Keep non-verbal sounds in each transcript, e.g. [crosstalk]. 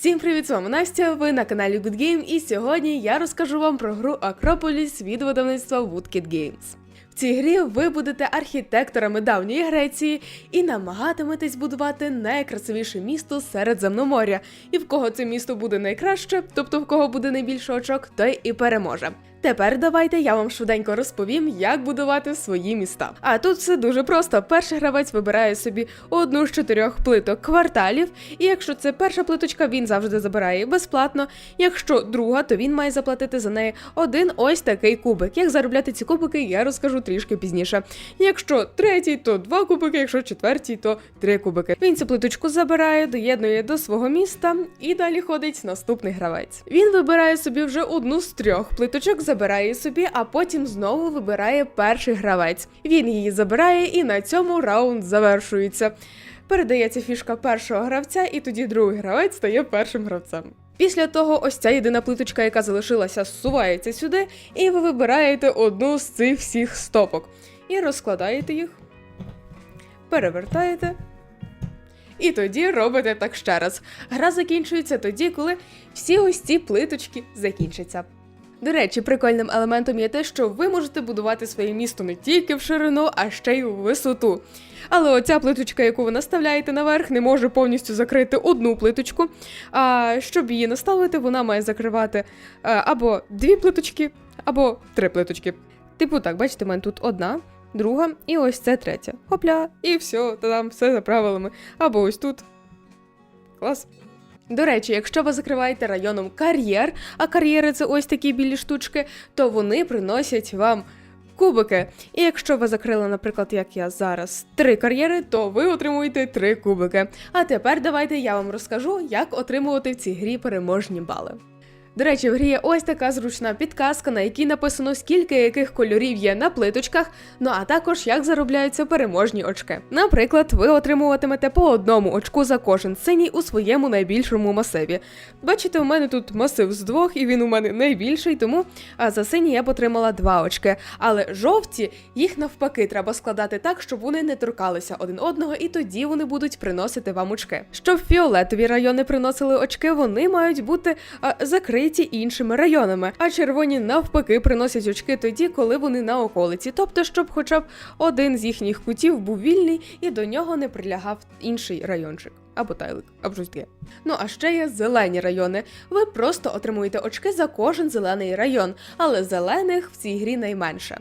Всім привіт, з вами Настя. Ви на каналі Good Game, і сьогодні я розкажу вам про гру Акрополіс від видавництва Woodkid Games. В цій грі ви будете архітекторами давньої Греції і намагатиметесь будувати найкрасивіше місто серед земноморя. І в кого це місто буде найкраще, тобто в кого буде найбільше очок, той і переможе. Тепер давайте я вам швиденько розповім, як будувати свої міста. А тут все дуже просто. Перший гравець вибирає собі одну з чотирьох плиток кварталів, і якщо це перша плиточка, він завжди забирає безплатно. Якщо друга, то він має заплатити за неї один ось такий кубик. Як заробляти ці кубики, я розкажу трішки пізніше. Якщо третій, то два кубики, якщо четвертій, то три кубики. Він цю плиточку забирає, доєднує до свого міста і далі ходить наступний гравець. Він вибирає собі вже одну з трьох плиточок, забирає собі, а потім знову вибирає перший гравець. Він її забирає, і на цьому раунд завершується. Передається фішка першого гравця, і тоді другий гравець стає першим гравцем. Після того, ось ця єдина плиточка, яка залишилася, зсувається сюди, і ви вибираєте одну з цих всіх стопок. І розкладаєте їх, перевертаєте. І тоді робите так ще раз. Гра закінчується тоді, коли всі ось ці плиточки закінчаться. До речі, прикольним елементом є те, що ви можете будувати своє місто не тільки в ширину, а ще й у висоту. Але оця плиточка, яку ви наставляєте наверх, не може повністю закрити одну плиточку. А щоб її наставити, вона має закривати е, або дві плиточки, або три плиточки. Типу так, бачите, в мене тут одна, друга, і ось це третя. Хопля, і все, та там все за правилами. Або ось тут. Клас. До речі, якщо ви закриваєте районом кар'єр, а кар'єри це ось такі білі штучки, то вони приносять вам кубики. І якщо ви закрили, наприклад, як я зараз, три кар'єри, то ви отримуєте три кубики. А тепер давайте я вам розкажу, як отримувати в цій грі переможні бали. До речі, в грі є ось така зручна підказка, на якій написано, скільки яких кольорів є на плиточках, ну а також як заробляються переможні очки. Наприклад, ви отримуватимете по одному очку за кожен синій у своєму найбільшому масиві. Бачите, у мене тут масив з двох, і він у мене найбільший, тому а за синій я б отримала два очки. Але жовті їх навпаки треба складати так, щоб вони не торкалися один одного, і тоді вони будуть приносити вам очки. Щоб фіолетові райони приносили очки, вони мають бути а, закриті іншими районами, а червоні навпаки приносять очки тоді, коли вони на околиці. Тобто, щоб хоча б один з їхніх кутів був вільний і до нього не прилягав інший райончик. Або тайлик, або щось таке. Ну а ще є зелені райони. Ви просто отримуєте очки за кожен зелений район, але зелених в цій грі найменше.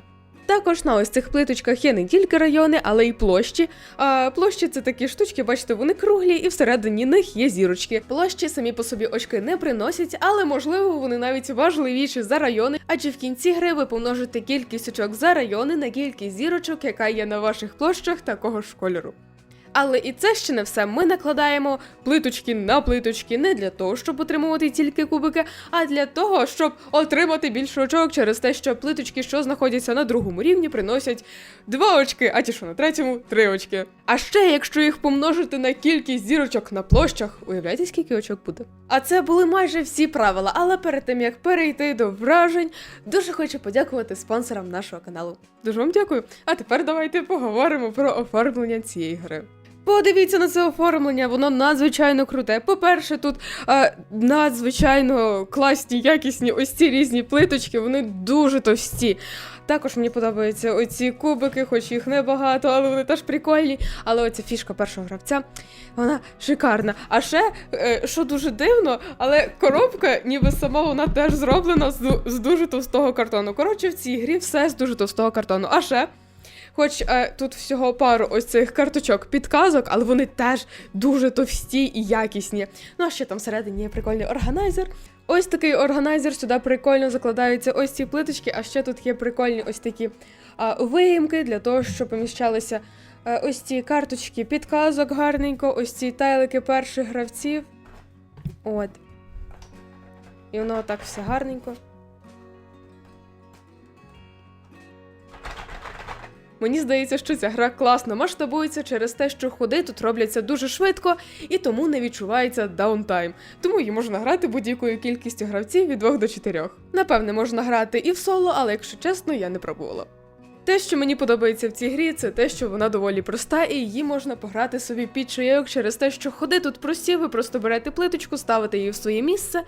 Також на ось цих плиточках є не тільки райони, але й площі. А площі це такі штучки, бачите, вони круглі, і всередині них є зірочки. Площі самі по собі очки не приносять, але можливо вони навіть важливіші за райони, адже в кінці гри ви помножите кількість очок за райони на кількість зірочок, яка є на ваших площах такого ж кольору. Але і це ще не все. Ми накладаємо плиточки на плиточки не для того, щоб отримувати тільки кубики, а для того, щоб отримати більше очок через те, що плиточки, що знаходяться на другому рівні, приносять два очки, а ті, що на третьому три очки. А ще, якщо їх помножити на кількість зірочок на площах, уявляєте, скільки очок буде? А це були майже всі правила. Але перед тим як перейти до вражень, дуже хочу подякувати спонсорам нашого каналу. Дуже вам дякую. А тепер давайте поговоримо про оформлення цієї гри. Подивіться на це оформлення, воно надзвичайно круте. По-перше, тут е, надзвичайно класні, якісні ось ці різні плиточки, вони дуже товсті. Також мені подобаються оці кубики, хоч їх небагато, але вони теж прикольні. Але оця фішка першого гравця, вона шикарна. А ще, е, що дуже дивно, але коробка, ніби сама вона теж зроблена з, з дуже товстого картону. Коротше, в цій грі все з дуже товстого картону. А ще. Хоч е, тут всього пару ось цих карточок підказок, але вони теж дуже товсті і якісні. Ну а ще там всередині є прикольний органайзер. Ось такий органайзер, сюди прикольно закладаються ось ці плиточки, а ще тут є прикольні ось такі а, виїмки для того, щоб поміщалися е, ось ці карточки підказок гарненько, ось ці тайлики перших гравців. От. І воно так все гарненько. Мені здається, що ця гра класно масштабується через те, що ходи тут робляться дуже швидко і тому не відчувається даунтайм. Тому її можна грати будь-якою кількістю гравців від 2 до 4. Напевне, можна грати і в соло, але якщо чесно, я не пробувала. Те, що мені подобається в цій грі, це те, що вона доволі проста, і її можна пограти собі під чайок через те, що ходи тут прості, ви просто берете плиточку, ставите її в своє місце,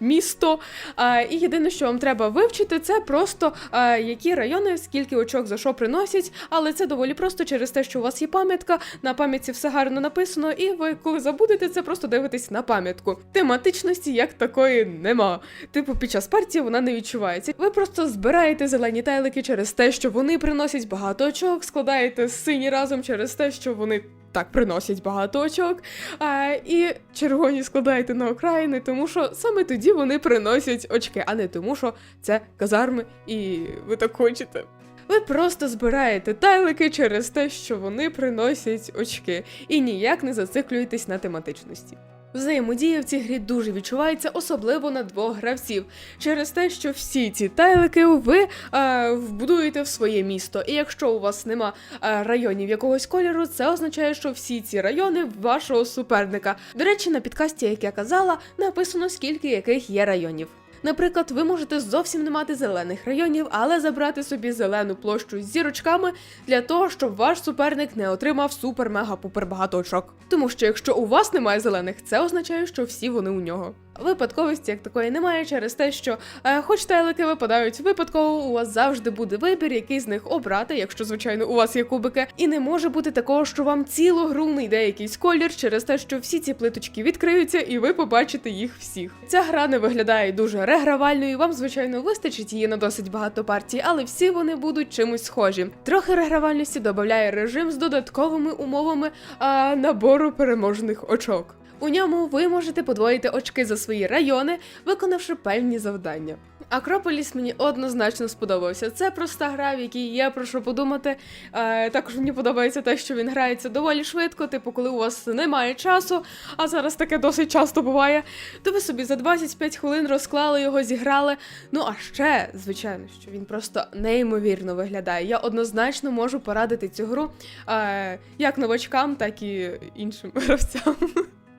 місто. А, і єдине, що вам треба вивчити, це просто а, які райони, скільки очок за що приносять. Але це доволі просто через те, що у вас є пам'ятка, на пам'ятці все гарно написано, і ви, коли забудете, це просто дивитесь на пам'ятку. Тематичності як такої нема. Типу, під час партії вона не відчувається. Ви просто збираєте зелені тайлики через те, що вони приносять багато очок, складаєте сині разом через те, що вони. Так, приносять багато очок, а, і червоні складаєте на окраїни, тому що саме тоді вони приносять очки, а не тому, що це казарми, і ви так хочете. Ви просто збираєте тайлики через те, що вони приносять очки, і ніяк не зациклюєтесь на тематичності. Взаємодія в цій грі дуже відчувається, особливо на двох гравців, через те, що всі ці тайлики ви е, вбудуєте в своє місто. І якщо у вас нема е, районів якогось кольору, це означає, що всі ці райони вашого суперника. До речі, на підкасті, як я казала, написано скільки яких є районів. Наприклад, ви можете зовсім не мати зелених районів, але забрати собі зелену площу з зірочками для того, щоб ваш суперник не отримав супер-мега-пупер багато очок. Тому що якщо у вас немає зелених, це означає, що всі вони у нього. Випадковості як такої немає через те, що е, хоч тайлики випадають випадково, у вас завжди буде вибір, який з них обрати, якщо звичайно у вас є кубики. І не може бути такого, що вам цілу гру не йде якийсь колір через те, що всі ці плиточки відкриються, і ви побачите їх всіх. Ця гра не виглядає дуже регравальною. Вам звичайно вистачить її на досить багато партій, але всі вони будуть чимось схожі. Трохи регравальності додає режим з додатковими умовами а, набору переможних очок. У ньому ви можете подвоїти очки за свої райони, виконавши певні завдання. Акрополіс мені однозначно сподобався. Це проста гра, в якій є про що подумати. Е, також мені подобається те, що він грається доволі швидко, типу, коли у вас немає часу, а зараз таке досить часто буває, то ви собі за 25 хвилин розклали його, зіграли. Ну а ще, звичайно, що він просто неймовірно виглядає. Я однозначно можу порадити цю гру е, як новачкам, так і іншим [laughs] гравцям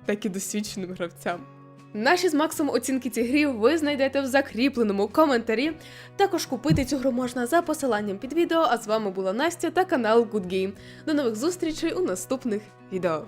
так і досвідченим гравцям. Наші з Максом оцінки цій грі ви знайдете в закріпленому коментарі. Також купити цю гру можна за посиланням під відео. А з вами була Настя та канал Good Game. До нових зустрічей у наступних відео.